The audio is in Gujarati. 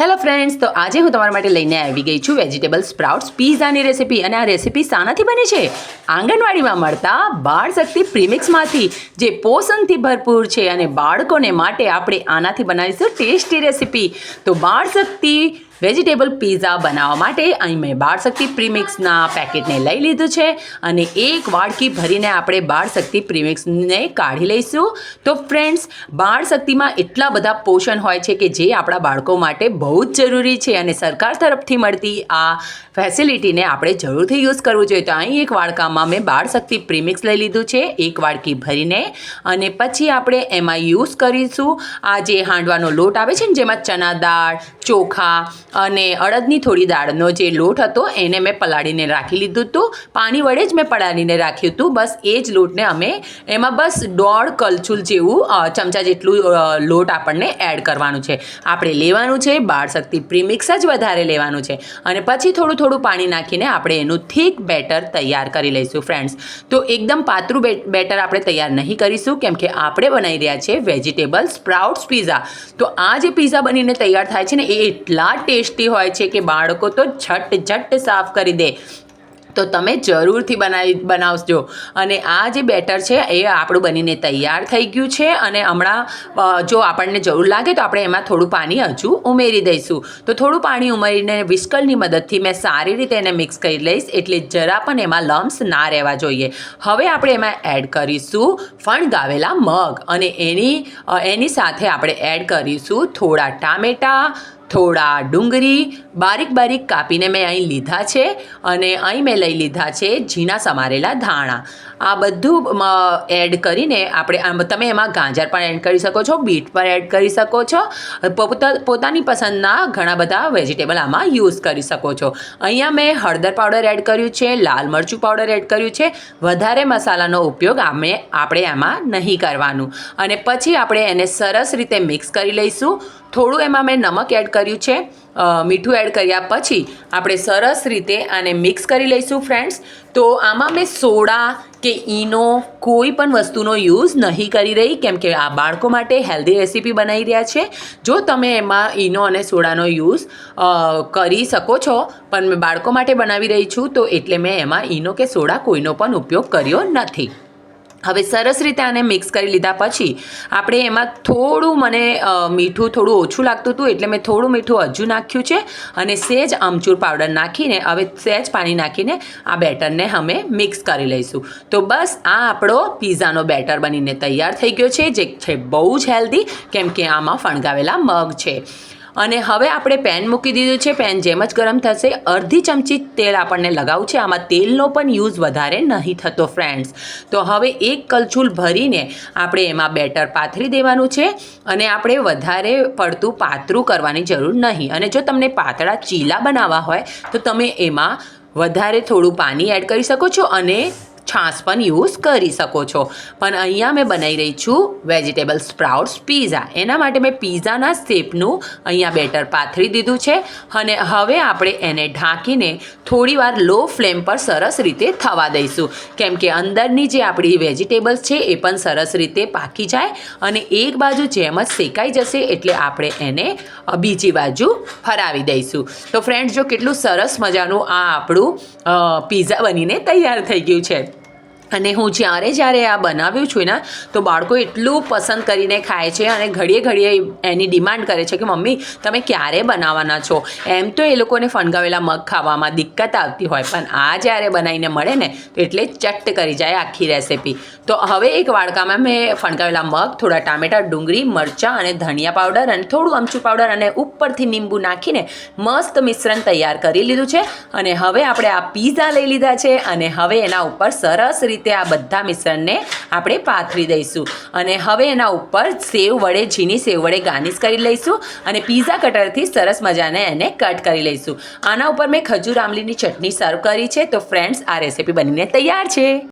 હેલો ફ્રેન્ડ્સ તો આજે હું તમારા માટે લઈને આવી ગઈ છું વેજીટેબલ સ્પ્રાઉટ્સ પીઝાની રેસીપી અને આ રેસીપી શાનાથી બની છે. આંગણવાડીમાં મળતા બાળ શક્તિ પ્રીમિક્સમાંથી જે પોષણથી ભરપૂર છે અને બાળકોને માટે આપણે આનાથી બનાવીશું ટેસ્ટી રેસીપી તો બાળ શક્તિ વેજીટેબલ પીઝા બનાવવા માટે અહીં મેં બાળ શક્તિ પ્રીમિક્સના પેકેટને લઈ લીધું છે અને એક વાડકી ભરીને આપણે બાળ શક્તિ પ્રીમિક્સને કાઢી લઈશું. તો ફ્રેન્ડ્સ બાળ શક્તિમાં એટલા બધા પોષણ હોય છે કે જે આપણા બાળકો માટે બહુ જ જરૂરી છે અને સરકાર તરફથી મળતી આ ફેસિલિટીને આપણે જરૂરથી યુઝ કરવું જોઈએ. તો અહીં એક વાડકામાં મેં બાળ શક્તિ પ્રીમિક્સ લઈ લીધું છે, એક વાડકી ભરીને. અને પછી આપણે એમાં યુઝ કરીશું. આ જે હાંડવાનો લોટ આવે છે ને, જેમાં ચણા દાળ, ચોખા અને અડદની થોડી દાળનો જે લોટ હતો એને મેં પલાળીને રાખી લીધું હતું. પાણી વડે જ મેં પલાળીને રાખ્યું હતું. બસ એ જ લોટને અમે એમાં બસ દોઢ કલછુલ જેવું ચમચા જેટલું લોટ આપણને એડ કરવાનું છે. આપણે લેવાનું છે બાળ શક્તિ પ્રીમિક્સ જ વધારે લેવાનું છે. અને પછી થોડું થોડું પાણી નાખીને આપણે એનું થીક બેટર તૈયાર કરી લઈશું ફ્રેન્ડ્સ તો એકદમ પાતળું બેટર આપણે તૈયાર નહીં કરીશું, કેમ કે આપણે બનાવી રહ્યા છે વેજીટેબલ સ્પ્રાઉટ્સ પીઝા તો આ જે પીઝા બનીને તૈયાર થાય છે ને, એ એટલા ટેસ્ટી હોય છે કે બાળકો તો ઝટ ઝટ સાફ કરી દે. તો તમે જરૂરથી બનાવી, બનાવજો. અને આ જે બેટર છે એ આપણું બનીને તૈયાર થઈ ગયું છે અને હમણાં જો આપણને જરૂર લાગે તો આપણે એમાં થોડું પાણી હજુ ઉમેરી દઈશું. તો થોડું પાણી ઉમેરીને વિસ્કલની મદદથી મેં સારી રીતે એને મિક્સ કરી લઈશ એટલે જરા પણ એમાં લમ્સ ના રહેવા જોઈએ. હવે આપણે એમાં એડ કરીશું ફણગાવેલા મગ અને એની એની સાથે આપણે એડ કરીશું થોડા ટામેટાં થોડા ડુંગળી બારીક બારીક કાપીને મેં અહીં લીધા છે અને અહીં મેં લઈ લીધા છે ઝીણા સમારેલા ધાણા. આ બધું એડ કરીને આપણે તમે એમાં ગાજર પણ એડ કરી શકો છો, બીટ પણ એડ કરી શકો છો, પોતા, પોતાની પસંદના ઘણા બધા વેજીટેબલ આમાં યુઝ કરી શકો છો. અહીંયા મેં હળદર પાવડર એડ કર્યું છે, લાલ મરચું પાવડર એડ કર્યું છે. વધારે મસાલાનો ઉપયોગ અમે, આપણે આમાં નહીં કરવાનું. અને પછી આપણે એને સરસ રીતે મિક્સ કરી લઈશું. થોડું એમાં મેં નમક એડ કર્યું છે મીઠું એડ કર્યા પછી આપણે સરસ રીતે આને મિક્સ કરી લઈશું ફ્રેન્ડ્સ. તો આમાં મેં સોડા કે ઈનો કોઈ પણ વસ્તુનો યુઝ નહીં કરી રહી, કેમ કે આ બાળકો માટે હેલ્ધી રેસીપી બનાવી રહ્યા છે. જો તમે એમાં ઈનો અને સોડાનો યુઝ કરી શકો છો, પણ મેં બાળકો માટે બનાવી રહી છું, તો એટલે મેં એમાં ઈનો કે સોડા કોઈનો પણ ઉપયોગ કર્યો નથી. હવે સરસ રીતે આને મિક્સ કરી લીધા પછી આપણે એમાં થોડું મને મીઠું થોડું ઓછું લાગતું હતું એટલે મેં થોડું મીઠું હજુ નાખ્યું છે અને સેજ આમચૂર પાવડર નાખીને, હવે સહેજ પાણી નાખીને આ બેટરને અમે મિક્સ કરી લઈશું. તો બસ આ આપણો પીઝાનો બેટર બનીને તૈયાર થઈ ગયો છે, જે છે બહુ જ હેલ્ધી કેમ કે આમાં ફણગાવેલા મગ છે. અને હવે આપણે પેન મૂકી દીધું છે. પેન જેમ જ ગરમ થશે, અડધી ચમચી તેલ આપણને લગાવવું છે. આમાં તેલનો પણ યુઝ વધારે નહીં થતો ફ્રેન્ડ્સ તો હવે એક કલછુલ ભરીને આપણે એમાં બેટર પાથરી દેવાનું છે અને આપણે વધારે પડતું પાતળું કરવાની જરૂર નહીં. અને જો તમને પાતળા ચીલા બનાવવા હોય, તો તમે એમાં વધારે થોડું પાણી એડ કરી શકો છો અને છાશ પણ યુઝ કરી શકો છો. પણ અહીંયા મેં બનાવી રહી છું વેજીટેબલ સ્પ્રાઉટ્સ પીઝા. એના માટે મેં પીઝાના શેપનું અહીંયા બેટર પાથરી દીધું છે અને હવે આપણે એને ઢાંકીને થોડી વાર લો ફ્લેમ પર સરસ રીતે થવા દઈશું. કેમ કે અંદરની જે આપણી વેજીટેબલ્સ છે એ પણ સરસ રીતે પાકી જાય અને એક બાજુ જેમ જ શેકાઈ જશે એટલે આપણે એને બીજી બાજુ ફરાવી દઈશું. તો ફ્રેન્ડ્સ જો કેટલું સરસ મજાનું આ આપણું પીઝા બનીને તૈયાર થઈ ગયું છે. અને હું જ્યારે જ્યારે આ બનાવ્યું છું ને તો બાળકો એટલું પસંદ કરીને ખાય છે અને ઘડીએ ઘડીએ એની ડિમાન્ડ કરે છે કે, મમ્મી, તમે ક્યારે બનાવવાના છો? એમ તો એ લોકોને ફણગાવેલા મગ ખાવામાં દિક્કત આવતી હોય, પણ આ જ્યારે બનાવીને મળે ને, તો એટલે ચટ્ટ કરી જાય આખી રેસીપી. તો હવે એક વાડકામાં મેં ફણગાવેલા મગ, થોડા ટામેટાં, ડુંગળી, મરચાં અને ધનિયા પાવડર અને થોડું અમચું પાવડર અને ઉપરથી લીંબુ નાખીને મસ્ત મિશ્રણ તૈયાર કરી લીધું છે. અને હવે આપણે આ પીઝા લઈ લીધા છે અને હવે એના ઉપર સરસ રીતે આ બધા મિશ્રણને આપણે પાથરી દઈશું. અને હવે એના ઉપર સેવ વડે, ઝીણી સેવ વડે ગાર્નિશ કરી લઈશું અને પીઝા કટરથી સરસ મજાને એને કટ કરી લઈશું. આના ઉપર મેં ખજૂર આમલીની ચટણી સર્વ કરી છે. તો ફ્રેન્ડ્સ આ રેસીપી બનીને તૈયાર છે.